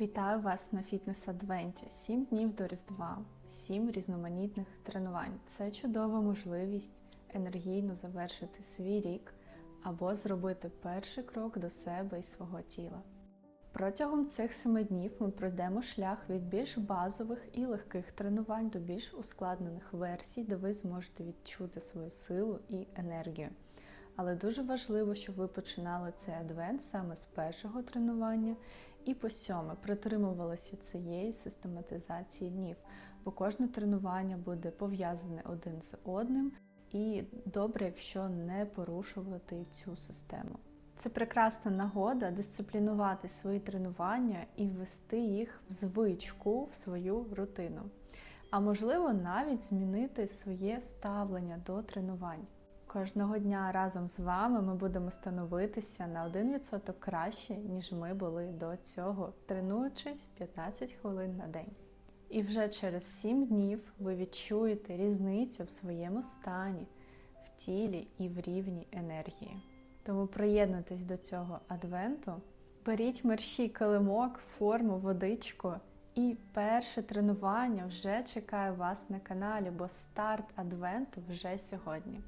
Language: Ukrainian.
Вітаю вас на фітнес-адвенті. Сім днів до Різдва, сім різноманітних тренувань. Це чудова можливість енергійно завершити свій рік або зробити перший крок до себе і свого тіла. Протягом цих семи днів ми пройдемо шлях від більш базових і легких тренувань до більш ускладнених версій, де ви зможете відчути свою силу і енергію. Але дуже важливо, щоб ви починали цей адвент саме з першого тренування і по сьоме притримувалися цієї систематизації днів, бо кожне тренування буде пов'язане один з одним, і добре, якщо не порушувати цю систему. Це прекрасна нагода дисциплінувати свої тренування і ввести їх в звичку, в свою рутину. А можливо, навіть змінити своє ставлення до тренувань. Кожного дня разом з вами ми будемо становитися на 1% краще, ніж ми були до цього, тренуючись 15 хвилин на день. І вже через 7 днів ви відчуєте різницю в своєму стані, в тілі і в рівні енергії. Тому приєднуйтесь до цього адвенту, беріть мерщій килимок, форму, водичку. І перше тренування вже чекає вас на каналі, бо старт адвенту вже сьогодні.